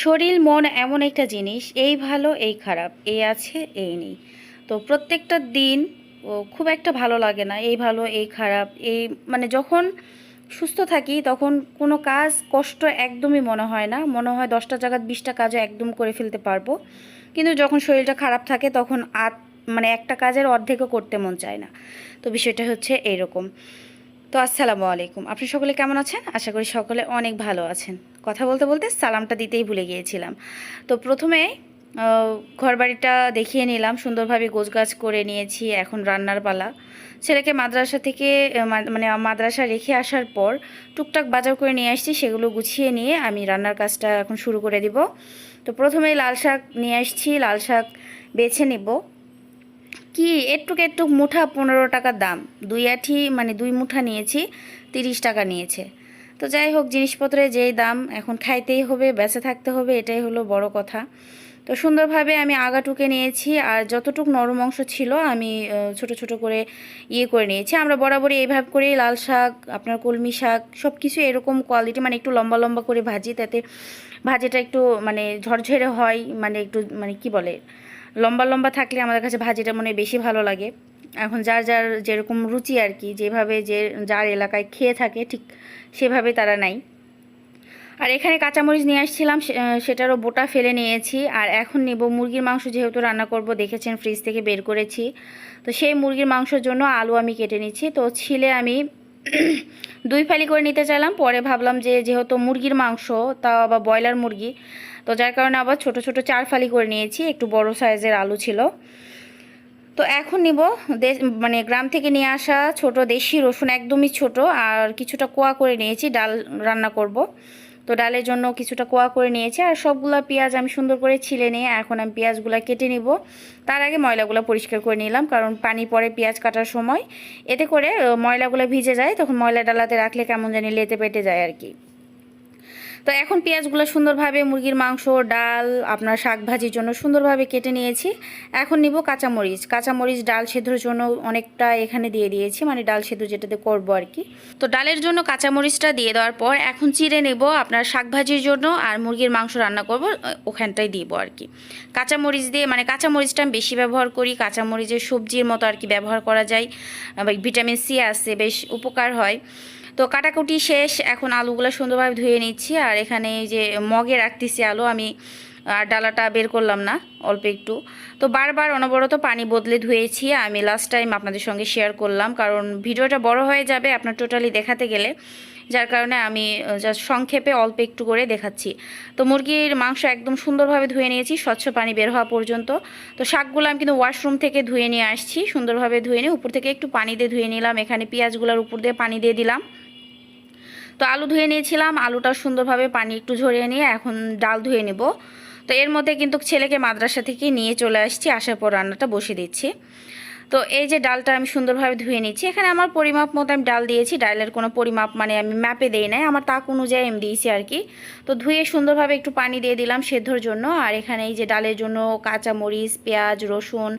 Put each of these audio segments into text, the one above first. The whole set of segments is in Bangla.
শরীর, মন এমন একটা জিনিস, এই ভালো, এই খারাপ, এই আছে, এই নেই। তো প্রত্যেকটা দিন খুব একটা ভালো লাগে না, এই ভালো, এই খারাপ, এই মানে যখন সুস্থ থাকি, তখন কোনো কাজ, কষ্ট একদমই মনে হয় না। মনে হয় দশটা জায়গায় বিশটা কাজও একদম করে ফেলতে পারব। কিন্তু যখন শরীরটা খারাপ থাকে, তখন আত মানে একটা কাজের অর্ধেকও করতে মন চায় না। তো বিষয়টা হচ্ছে এইরকম তো আসসালামু আলাইকুম। আপনি সকলে কেমন আছেন? আশা করি সকলে অনেক ভালো আছেন। কথা বলতে বলতে সালামটা দিতেই ভুলে গিয়েছিলাম। তো প্রথমে ঘর বাড়িটা দেখিয়ে নিলাম। সুন্দরভাবে গোছগাছ করে নিয়েছি, এখন রান্নার পালা। ছেলেকে মাদ্রাসা থেকে মানে মাদ্রাসা রেখে আসার পর টুকটাক বাজার করে নিয়ে আসছি। সেগুলো গুছিয়ে নিয়ে আমি রান্নার কাজটা এখন শুরু করে দিব। তো প্রথমেই লাল শাক নিয়ে আসছি। লাল শাক বেছে নিব। কি? একটুক একটু মুঠা পনেরো টাকার দাম। দুই আঠি মানে দুই মুঠা নিয়েছি, তিরিশ টাকা নিয়েছে। তো যাই হোক, জিনিসপত্রের যেই দাম, এখন খাইতেই হবে, বেঁচে থাকতে হবে, এটাই হলো বড় কথা। তো সুন্দরভাবে আমি আগাটুকে নিয়েছি, আর যতটুক নরম অংশ ছিল, আমি ছোট ছোট করে ইয়ে করে নিয়েছি। আমরা বরাবরই এইভাবে করেই লাল শাক, আপনার কলমি শাক সব কিছু এরকম কোয়ালিটি মানে একটু লম্বা লম্বা করে ভাজি, তাতে ভাজিটা একটু মানে ঝরঝরে হয় মানে একটু মানে কি বলে? লম্বা লম্বা থাকলে আমাদের কাছে ভাজিটা মনে বেশি ভালো লাগে। এখন যার যার যেরকম রুচি আর কি, যেভাবে যে যার এলাকায় খেয়ে থাকে ঠিক সেভাবে তারা নাই। আর এখানে কাঁচামরিচ নিয়ে আসছিলাম সেটারও বোটা ফেলে নিয়েছি। আর এখন নেব মুরগির মাংস যেহেতু রান্না করব, দেখেছেন ফ্রিজ থেকে বের করেছি। তো সেই মুরগির মাংসের জন্য আলু আমি কেটে নিচ্ছি। তো ছিলে আমি দুই ফালি করে নিতে চাইলাম, পরে ভাবলাম যে যেহেতু মুরগির মাংস, তাও আবার ব্রয়লার মুরগি, তো যার কারণে আবার ছোট ছোট চার ফালি করে নিয়েছি, একটু বড় সাইজের আলু ছিল। তো এখন নিব মানে গ্রাম থেকে নিয়ে আসা ছোট দেশি রসুন, একদমই ছোট, আর কিছুটা কোয়া করে নিয়েছি, ডাল রান্না করব। তো ডালের জন্য কিছুটা কোয়া করে নিয়েছি আর সবগুলো পেঁয়াজ আমি সুন্দর করে ছিলে নিয়ে এখন আমি পেঁয়াজগুলো কেটে নিব। তার আগে ময়লাগুলো পরিষ্কার করে নিলাম, কারণ পানি পরে পেঁয়াজ কাটার সময়। এতে করে ময়লাগুলো ভিজে যায়, তখন ময়লা ডালাতে রাখলে কেমন জানি লেতে পেটে যায় আর কি। তো এখন পেঁয়াজগুলো সুন্দরভাবে মুরগির মাংস, ডাল, আপনার শাক ভাজির জন্য সুন্দরভাবে কেটে নিয়েছি। এখন নিব কাঁচামরিচ। কাঁচামরিচ, ডাল সেদ্ধর জন্য অনেকটা এখানে দিয়ে দিয়েছি মানে ডাল সেদ্ধ যেটাতে করব আর কি। তো ডালের জন্য কাঁচামরিচটা দিয়ে দেওয়ার পর এখন চিড়ে নেব আপনার শাক ভাজির জন্য আর মুরগির মাংস রান্না করব ওখানটাই দিব আর কি। কাঁচামরিচ দিয়ে মানে কাঁচামরিচটা আমি বেশি ব্যবহার করি, কাঁচামরিচের সবজির মতো আর কি ব্যবহার করা যায়। ভিটামিন সি আছে, বেশ উপকার হয়। তো কাটাকুটি শেষ, এখন আলুগুলো সুন্দরভাবে ধুয়ে নিচ্ছি। আর এখানে যে মগে রাখতেছি আলু, আমি, আর ডালাটা বের করলাম না, অল্প একটু। তো বারবার অনবরত পানি বদলে ধুয়েছি, আমি লাস্ট টাইম আপনাদের সঙ্গে শেয়ার করলাম। কারণ ভিডিওটা বড় হয়ে যাবে আপনার টোটালি দেখাতে গেলে, যার কারণে আমি জাস্ট সংক্ষেপে অল্প একটু করে দেখাচ্ছি। তো মুরগির মাংস একদম সুন্দরভাবে ধুয়ে নিয়েছি, স্বচ্ছ পানি বের হওয়া পর্যন্ত। তো শাকগুলো আমি কিন্তু ওয়াশরুম থেকে ধুয়ে নিয়ে আসছি, সুন্দরভাবে ধুয়ে নিয়ে উপর থেকে একটু পানি দিয়ে ধুয়ে নিলাম। এখানে পেঁয়াজগুলোর উপর দিয়ে পানি দিয়ে দিলাম। তো আলু ধুয়ে নিয়েছিলাম। আলুটা সুন্দরভাবে পানি একটু ঝরিয়ে নিয়ে এখন ডাল ধুয়ে নেব। তো এর মধ্যে কিন্তু ছেলেকে মাদ্রাসা থেকে নিয়ে চলে আসছি, আসার পর রান্নাটা বসে দিচ্ছি। তো এই যে ডালটা আমি সুন্দরভাবে ধুয়ে নিচ্ছি। এখানে আমার পরিমাপ মতো আমি ডাল দিয়েছি। ডালের কোনো পরিমাপ মানে আমি ম্যাপে দেই নাই। আমার তাক অনুযায়ী আমি দিয়েছি আর কি। তো ধুয়ে সুন্দরভাবে একটু পানি দিয়ে দিলাম সেদ্ধর জন্য। আর এখানে এই যে ডালের জন্য কাঁচা মরিচ পেঁয়াজ, রসুন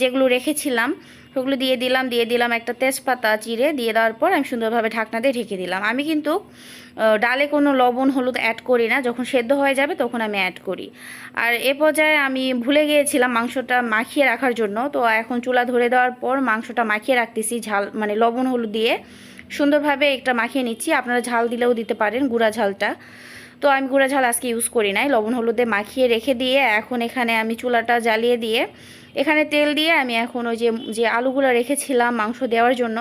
যেগুলো রেখেছিলাম ওগুলো দিয়ে দিলাম দিয়ে দিলাম একটা তেজপাতা চিড়ে, দিয়ে দেওয়ার পর আমি সুন্দরভাবে ঢাকনা দিয়ে ঢেকে দিলাম। আমি কিন্তু ডালে কোনো লবণ হলুদ অ্যাড করি না, যখন সেদ্ধ হয়ে যাবে তখন আমি অ্যাড করি। আর এ পর্যায়ে আমি ভুলে গিয়েছিলাম মাংসটা মাখিয়ে রাখার জন্য, তো এখন চুলা ধরে দেওয়ার পর মাংসটা মাখিয়ে রাখতেছি, ঝাল মানে লবণ হলুদ দিয়ে। সুন্দরভাবে একটা মাখিয়ে নিচ্ছি, আপনারা ঝাল দিলেও দিতে পারেন, গুঁড়া ঝালটা। তো আমি গুঁড়া ঝাল আজকে ইউজ করি নাই। লবণ, হলুদে মাখিয়ে রেখে দিয়ে এখন এখানে আমি চুলাটা জ্বালিয়ে দিয়ে এখানে তেল দিয়ে আমি এখন ওই যে যে আলুগুলো রেখেছিলাম মাংস দেওয়ার জন্য,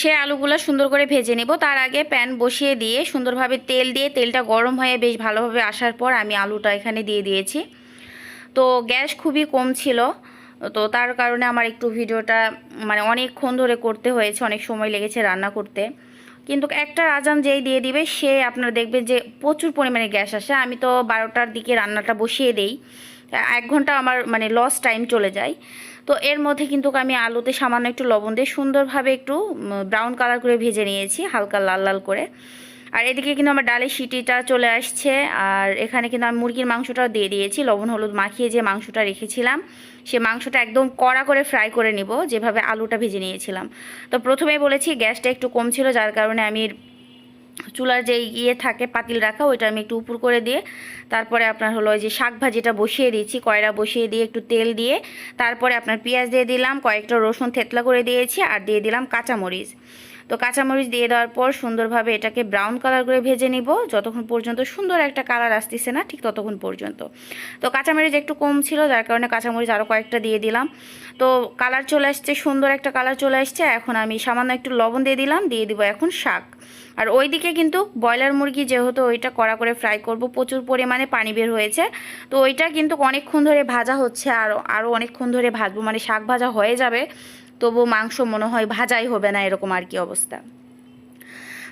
সে আলুগুলো সুন্দর করে ভেজে নেব। তার আগে প্যান বসিয়ে দিয়ে সুন্দরভাবে তেল দিয়ে, তেলটা গরম হয়ে বেশ ভালোভাবে আসার পর আমি আলুটা এখানে দিয়ে দিয়েছি। তো গ্যাস খুবই কম ছিল, তো তার কারণে আমার একটু ভিডিওটা মানে অনেকক্ষণ ধরে করতে হয়েছে, অনেক সময় লেগেছে রান্না করতে। কিন্তু একটা আজান যেই দিয়ে দিবে, সে আপনারা দেখবেন যে প্রচুর পরিমাণে গ্যাস আসে। আমি তো বারোটার দিকে রান্নাটা বসিয়ে দেই। এক ঘণ্টা আমার মানে লস টাইম চলে যায়। তো এর মধ্যে কিন্তু আমি আলুতে সামান্য একটু লবণ দিয়ে সুন্দরভাবে একটু ব্রাউন কালার করে ভেজে নিয়েছি, হালকা লাল লাল করে। আর এদিকে কিন্তু আমার ডালের সিটিটা চলে আসছে। আর এখানে কিন্তু আমি মুরগির মাংসটাও দিয়ে দিয়েছি। লবণ হলুদ মাখিয়ে যে মাংসটা রেখেছিলাম সে মাংসটা একদম কড়া করে ফ্রাই করে নিব, যেভাবে আলুটা ভেজে নিয়েছিলাম। তো প্রথমেই বলেছি গ্যাসটা একটু কম ছিল, যার কারণে আমি চুলার যে ইয়ে থাকে, পাতিল রাখা, ওইটা আমি একটু উপর করে দিয়ে, তারপরে আপনার হলো ওই যে শাক ভাজিটা বসিয়ে দিয়েছি, কয়রা বসিয়ে দিয়ে একটু তেল দিয়ে, তারপরে আপনার পেঁয়াজ দিয়ে দিলাম, কয়েকটা রসুন থেতলা করে দিয়েছি, আর দিয়ে দিলাম কাঁচামরিচ। তো কাঁচামরিচ দিয়ে দেওয়ার পর সুন্দরভাবে এটাকে ব্রাউন কালার করে ভেজে নিব। যতক্ষণ পর্যন্ত সুন্দর একটা কালার আসতেছে না, ঠিক ততক্ষণ পর্যন্ত। তো কাঁচামরিচ একটু কম ছিল, যার কারণে কাঁচামরিচ আরও কয়েকটা দিয়ে দিলাম। তো কালার চলে আসছে, সুন্দর একটা কালার চলে আসছে। এখন আমি সামান্য একটু লবণ দিয়ে দিলাম, দিয়ে দিব এখন শাক। আর ওইদিকে কিন্তু ব্রয়লার মুরগি যেহেতু ওইটা কড়া করে ফ্রাই করব, প্রচুর পরিমাণে পানি বের হয়েছে। তো ওইটা কিন্তু অনেকক্ষণ ধরে ভাজা হচ্ছে, আর আরও অনেকক্ষণ ধরে ভাজবো মানে শাক ভাজা হয়ে যাবে। তবু মাংস মনে হয় ভাজাই হবে না, এরকম আর কি অবস্থা।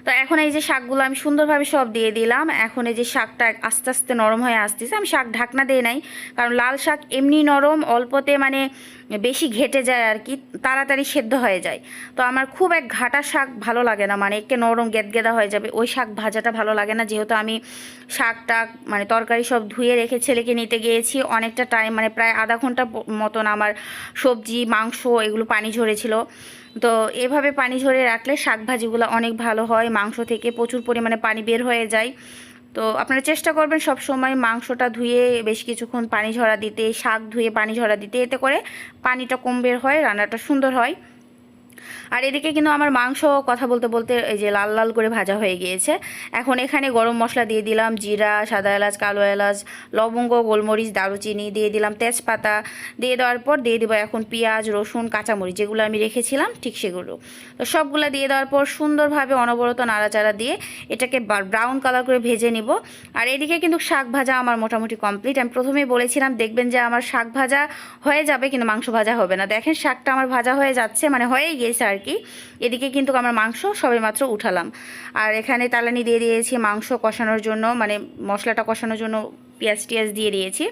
তো এখন এই যে শাকগুলো আমি সুন্দরভাবে সব দিয়ে দিলাম। এখন এই যে শাকটা আস্তে আস্তে নরম হয়ে আসতেছে। আমি শাক ঢাকনা দিয়ে নাই, কারণ লাল শাক এমনি নরম, অল্পতে মানে বেশি ঘেটে যায় আর কি, তাড়াতাড়ি সেদ্ধ হয়ে যায়। তো আমার খুব এক ঘাটা শাক ভালো লাগে না মানে একে নরম গেদগেদা হয়ে যাবে। ওই শাক ভাজাটা ভালো লাগে না, যেহেতু আমি শাক টাক মানে তরকারি সব ধুয়ে রেখে ছেলেকে নিতে গিয়েছি। অনেকটা টাইম মানে প্রায় আধা ঘণ্টা মতন আমার সবজি, মাংস এগুলো পানি ঝরেছিল। তো এভাবে পানি ঝরে রাখলে শাক ভাজিগুলো অনেক ভালো হয়। মাংস থেকে প্রচুর পরিমাণে পানি বের হয়ে যায়। তো আপনারা চেষ্টা করবেন সব সময় মাংসটা ধুয়ে বেশ কিছুক্ষণ পানি ঝরা দিতে, শাক ধুয়ে পানি ঝরা দিতে। এতে করে পানিটা কম বের হয়, রান্নাটা সুন্দর হয়। আর এদিকে কিন্তু আমার মাংস কথা বলতে বলতে এই যে লাল লাল করে ভাজা হয়ে গিয়েছে। এখন এখানে গরম মশলা দিয়ে দিলাম, জিরা, সাদা এলাচ, কালো এলাচ, লবঙ্গ, গোলমরিচ, দারুচিনি দিয়ে দিলাম, তেজপাতা দিয়ে দেওয়ার পর দিয়ে দেবো এখন পেঁয়াজ, রসুন, কাঁচামরিচ যেগুলো আমি রেখেছিলাম ঠিক সেগুলো। তো সবগুলো দিয়ে দেওয়ার পর সুন্দরভাবে অনবরত নাড়াচাড়া দিয়ে এটাকে ব্রাউন কালার করে ভেজে নিব। আর এদিকে কিন্তু শাক ভাজা আমার মোটামুটি কমপ্লিট আমি প্রথমেই বলেছিলাম, দেখবেন যে আমার শাক ভাজা হয়ে যাবে কিন্তু মাংস ভাজা হবে না। দেখেন শাকটা আমার ভাজা হয়ে যাচ্ছে মানে হয়েই গিয়েছে আর কি? এদিকে কিন্তু আমার মাংস সবেমাত্র উঠালাম। আর এখানে তালানি দিয়ে দিয়েছি মাংস কষানোর জন্য মানে মশলাটা কষানোর জন্য পেঁয়াজ টিয়াজ দিয়ে দিয়েছি।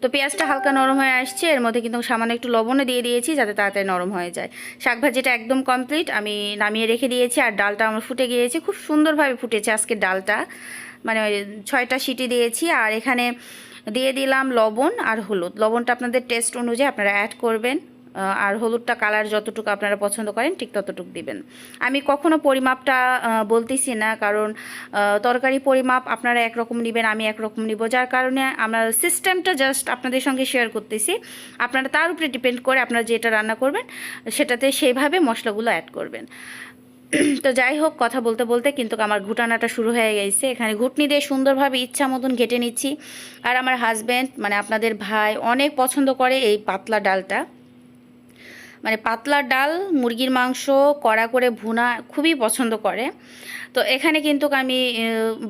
তো পেঁয়াজটা হালকা নরম হয়ে আসছে, এর মধ্যে কিন্তু সামান্য একটু লবণও দিয়ে দিয়েছি যাতে তাড়াতাড়ি নরম হয়ে যায়। শাক ভাজিটা একদম কমপ্লিট আমি নামিয়ে রেখে দিয়েছি আর ডালটা আমার ফুটে গিয়েছে, খুব সুন্দরভাবে ফুটেছে আজকে ডালটা। মানে ছয়টা সিটি দিয়েছি আর এখানে দিয়ে দিলাম লবণ আর হলুদ। লবণটা আপনাদের টেস্ট অনুযায়ী আপনারা অ্যাড করবেন। আর হলুদটা কালার যতটুকু আপনারা পছন্দ করেন, ঠিক ততটুকু দিবেন। আমি কখনো পরিমাপটা বলতেছি না, কারণ তরকারি পরিমাপ আপনারা একরকম নেবেন, আমি একরকম নিব। যার কারণে আমরা সিস্টেমটা জাস্ট আপনাদের সঙ্গে শেয়ার করতেছি। আপনারা তার উপরে ডিপেন্ড করে আপনারা যেটা রান্না করবেন, সেটাতে সেইভাবে মশলাগুলো অ্যাড করবেন। তো যাই হোক, কথা বলতে বলতে কিন্তু আমার ঘুটানাটা শুরু হয়ে গেছে। এখানে ঘুটনি দিয়ে সুন্দরভাবে ইচ্ছা মতন ঘেটে নিচ্ছি। আর আমার হাজব্যান্ড মানে আপনাদের ভাই, অনেক পছন্দ করে এই পাতলা ডালটা। মানে পাতলা ডাল মুরগির মাংস কড়া করে ভুনা খুবই পছন্দ করে। তো এখানে কিন্তু আমি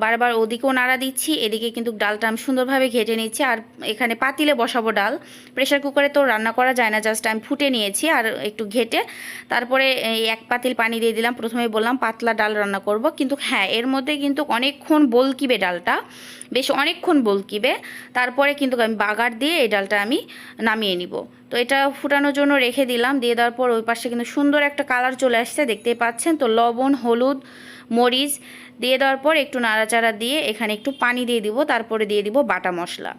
বারবার ওদিকেও নাড়া দিচ্ছি, এদিকে কিন্তু ডালটা আমি সুন্দরভাবে ঘেটে নিচ্ছি, আর এখানে পাতিলে বসাবো ডাল। প্রেশার কুকারে তো রান্না করা যায় না, জাস্ট আমি ফুটে নিয়েছি আর একটু ঘেটে। তারপরে এক পাতিল পানি দিয়ে দিলাম, প্রথমে বললাম পাতলা ডাল রান্না করব, কিন্তু হ্যাঁ এর মধ্যে কিন্তু অনেকক্ষণ বলকিবে ডালটা, বেশ অনেকক্ষণ বলকিবে। তারপরে কিন্তু আমি বাগার দিয়ে এই ডালটা আমি নামিয়ে নিব। তো এটা ফুটানোর জন্য রেখে দিলাম, দিয়ে দেওয়ার পর ওই পাশে কিন্তু সুন্দর একটা কালার চলে আসছে, দেখতেই পাচ্ছেন, তো লবণ, হলুদ মরিচ দিয়ে দেওয়ার পর একটু নাড়াচাড়া দিয়ে এখানে একটু পানি দিয়ে দিব, তারপরে দিয়ে দিব বাটা মশলা।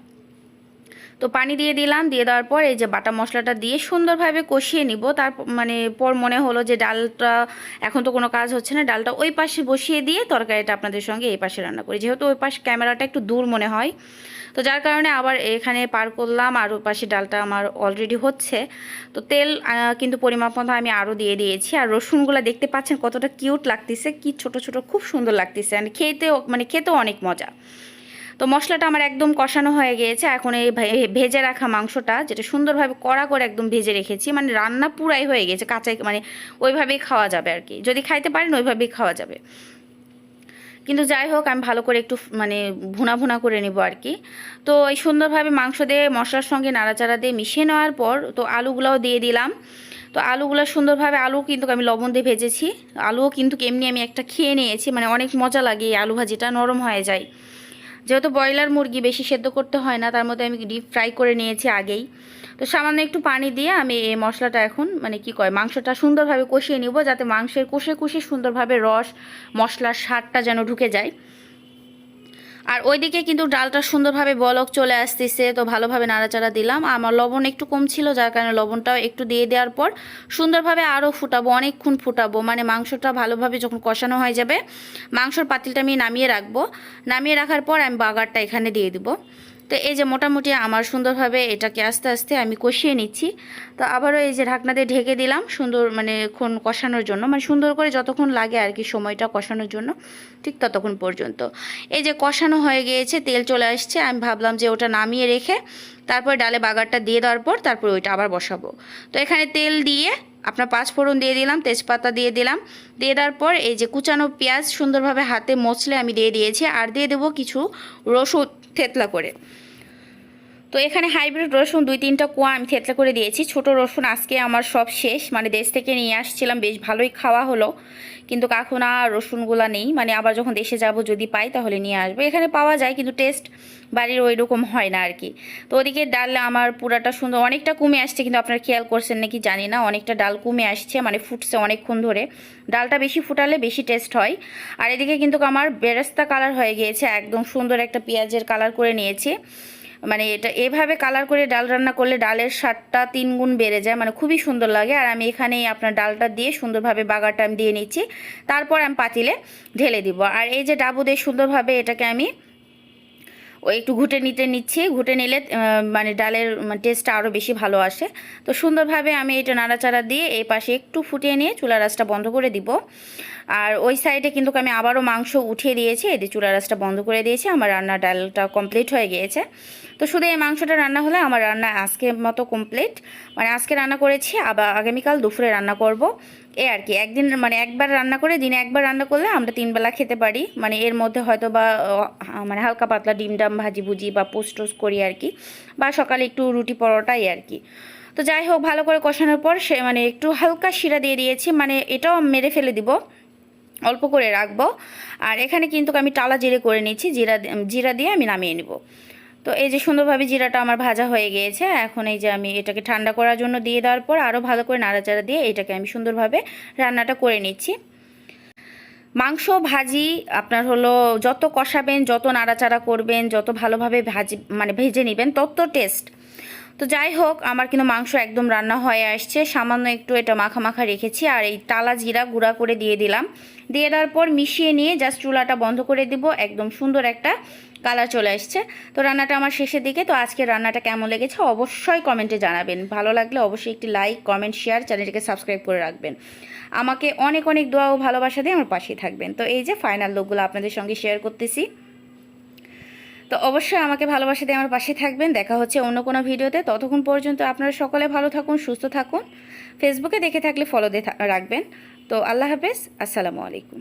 তো পানি দিয়ে দিলাম, দিয়ে দেওয়ার পর এই যে বাটা মশলাটা দিয়ে সুন্দরভাবে কষিয়ে নিব। তার মানে পর মনে হলো যে ডালটা এখন তো কোনো কাজ হচ্ছে না, ডালটা ওই পাশে বসিয়ে দিয়ে তরকারিটা আপনাদের সঙ্গে এই পাশে রান্না করি। যেহেতু ওই পাশে ক্যামেরাটা একটু দূর মনে হয় তো যার কারণে আবার এখানে পার করলাম, আর পাশে ডালটা আমার অলরেডি হচ্ছে। তো তেল কিন্তু পরিমাপ মতো আমি আরও দিয়ে দিয়েছি। আর রসুনগুলো দেখতে পাচ্ছেন কতটা কিউট লাগতেছে, কি ছোট ছোট, খুব সুন্দর লাগতেছে। আর খেতেও মানে খেতেও অনেক মজা। তো মশলাটা আমার একদম কষানো হয়ে গিয়েছে। এখন এই ভেজে রাখা মাংসটা, যেটা সুন্দরভাবে কড়া করে একদম ভেজে রেখেছি মানে রান্না পুরাই হয়ে গেছে কাঁচাই মানে ওইভাবেই খাওয়া যাবে আর কি। যদি খাইতে পারেন, ওইভাবেই খাওয়া যাবে। কিন্তু যাই হোক, আমি ভালো করে একটু মানে ভুনা ভুনা করে নেব আর কি তো এই সুন্দরভাবে মাংস দিয়ে মশলার সঙ্গে নাড়াচাড়া দিয়ে মিশিয়ে নেওয়ার পর, তো আলুগুলোও দিয়ে দিলাম। তো আলুগুলো সুন্দরভাবে, আলু কিন্তু আমি লবণ দিয়ে ভেজেছি। আলুও কিন্তু এমনি আমি একটা খেয়ে নিয়েছি মানে অনেক মজা লাগে এই আলু ভাজিটা, নরম হয়ে যায়। যেহেতু ব্রয়লার মুরগি বেশি সেদ্ধ করতে হয় না, তার মধ্যে আমি ডিপ ফ্রাই করে নিয়েছি আগেই। তো সামান্য একটু পানি দিয়ে আমি এই মশলাটা এখন মানে কি কয়, মাংসটা সুন্দরভাবে কষিয়ে নিব যাতে মাংসের কষে কষে সুন্দরভাবে রস, মশলার স্বাদটা যেন ঢুকে যায়। আর ওইদিকে কিন্তু ডালটা সুন্দরভাবে বলক চলে আসতেছে, তো ভালোভাবে নাড়াচাড়া দিলাম। আমার লবণ একটু কম ছিল, যার কারণে লবণটাও একটু দিয়ে দেওয়ার পর সুন্দরভাবে আরও ফুটাবো, অনেকক্ষণ ফুটাবো। মানে মাংসটা ভালোভাবে যখন কষানো হয়ে যাবে, মাংসর পাতিলটা আমি নামিয়ে রাখব। নামিয়ে রাখার পর আমি বাগারটা এখানে দিয়ে দিব। তো এই যে মোটামুটি আমার সুন্দরভাবে এটাকে আস্তে আস্তে আমি কষিয়ে নিচ্ছি। তো আবারও এই যে ঢাকনা দিয়ে ঢেকে দিলাম সুন্দর মানে ক্ষণ কষানোর জন্য। মানে সুন্দর করে যতক্ষণ লাগে আর কি সময়টা কষানোর জন্য, ঠিক ততক্ষণ পর্যন্ত। এই যে কষানো হয়ে গিয়েছে, তেল চলে আসছে। আমি ভাবলাম যে ওটা নামিয়ে রেখে তারপর ডালে বাগারটা দিয়ে দেওয়ার পর তারপর ওইটা আবার বসাবো। তো এখানে তেল দিয়ে আপনার পাঁচ ফোড়ন দিয়ে দিলাম, তেজপাতা দিয়ে দিলাম। দিয়ে দেওয়ার পর এই যে কুচানো পেঁয়াজ সুন্দরভাবে হাতে মচলে আমি দিয়ে দিয়েছি। আর দিয়ে দেবো কিছু রসুন, থেতলা করে। তো এখানে হাইব্রিড রসুন দুই তিনটা কোয়া আমি থেতলা করে দিয়েছি। ছোট রসুন আজকে আমার সব শেষ। মানে দেশ থেকে নিয়ে আসছিলাম, বেশ ভালোই খাওয়া হলো। কিন্তু আর রসুনগুলা নেই। মানে আবার যখন দেশে যাব যদি পাই তাহলে নিয়ে আসব। এখানে পাওয়া যায় কিন্তু টেস্ট বাড়ির ওই রকম হয় না আর কি। তো ওদিকে ডাল আমার পুরাটা সুন্দর। অনেকটা কমে আসছে কিন্তু আপনারা খেয়াল করছেন নাকি জানি না। অনেকটা ডাল কমে আসছে মানে ফুটছে অনেকক্ষণ ধরে। ডালটা বেশি ফুটালে বেশি টেস্ট হয়। আর এদিকে কিন্তু আমার বেরেস্তা কালার হয়ে গিয়েছে। একদম সুন্দর একটা পেঁয়াজের কালার করে নিয়েছি। মানে এটা এভাবে কালার করে ডাল রান্না করলে ডালের স্বাদটা তিন গুণ বেড়ে যায় মানে খুবই সুন্দর লাগে। আর আমি এখানেই আপনার ডালটা দিয়ে সুন্দরভাবে বাগারটা আমি দিয়ে নিচ্ছি। তারপর আমি পাতিলে ঢেলে দিব। আর এই যে ডাবু দিয়ে সুন্দরভাবে এটাকে আমি ওই একটু ঘুটে নিতে নিচ্ছি। ঘুটে নিলে মানে ডালের টেস্টটা আরও বেশি ভালো আসে। তো সুন্দরভাবে আমি এটা নাড়াচাড়া দিয়ে এই পাশে একটু ফুটিয়ে নিয়ে চুলা রাসটা বন্ধ করে দিব। আর ওই সাইডে কিন্তু আমি আবারও মাংস উঠিয়ে দিয়েছি। এদিকে চুলা রাসটা বন্ধ করে দিয়েছি। আমার রান্না ডালটা কমপ্লিট হয়ে গিয়েছে। তো শুধু এই মাংসটা রান্না হলে আমার রান্না আজকের মতো কমপ্লিট মানে আজকে রান্না করেছি, আবার আগামীকাল দুপুরে রান্না করব। এ আর কি, একদিন মানে একবার রান্না করে, দিনে একবার রান্না করলে আমরা তিন বেলা খেতে পারি। মানে এর মধ্যে হয়তো বা মানে হালকা পাতলা ডিম ডাম ভাজি ভুজি বা পোস্ট টোস্ট করি আর কি, বা সকালে একটু রুটি পরোটাই আর কি। তো যাই হোক, ভালো করে কষানোর পর সে মানে একটু হালকা শিরা দিয়ে দিয়েছি মানে এটাও মেরে ফেলে দিব, অল্প করে রাখব। আর এখানে কিন্তু আমি টালা জিরে করে নিয়েছি, জিরা জিরা দিয়ে আমি নামিয়ে নিব। তো এই যে সুন্দরভাবে জিরাটা আমার ভাজা হয়ে গিয়েছে, এখন এই যে আমি এটাকে ঠান্ডা করার জন্য দিয়ে দেওয়ার পর আরও ভালো করে নাড়াচাড়া দিয়ে এটাকে আমি সুন্দরভাবে রান্নাটা করে নিচ্ছি। মাংস ভাজি আপনার হলো যত কষাবেন, যত নাড়াচাড়া করবেন, যত ভালোভাবে ভাজি মানে ভেজে নেবেন, তত টেস্ট। তো যাই হোক, আমার কিন্তু মাংস একদম রান্না হয়ে আসছে। সামান্য একটু এটা মাখা মাখা রেখেছি আর এই তালা জিরা গুঁড়া করে দিয়ে দিলাম। দিয়ে দেওয়ার পর মিশিয়ে নিয়ে জাস্ট চুলাটা বন্ধ করে দিব। একদম সুন্দর একটা কালার চলে আসছে তো রান্নাটা আমার শেষের দিকে। তো আজকে রান্নাটা কেমন লেগেছে অবশ্যই কমেন্টে জানাবেন। ভালো লাগলে অবশ্যই একটি লাইক কমেন্ট শেয়ার চ্যানেলটিকে সাবস্ক্রাইব করে রাখবেন। আমাকে অনেক অনেক দোয়া ও ভালোবাসা দিয়ে আমার পাশেই থাকবেন। তো এই যে ফাইনাল লোকগুলো আপনাদের সঙ্গে শেয়ার করতেছি। তো অবশ্যই আমাকে ভালোবাসা দিয়ে আমার পাশে থাকবেন। দেখা হচ্ছে অন্য কোনো ভিডিওতে। ততক্ষণ পর্যন্ত আপনারা সকলে ভালো থাকুন, সুস্থ থাকুন। ফেসবুকে দেখে থাকলে ফলো দিয়ে রাখবেন। তো আল্লাহ হাফেজ। আসসালামু আলাইকুম।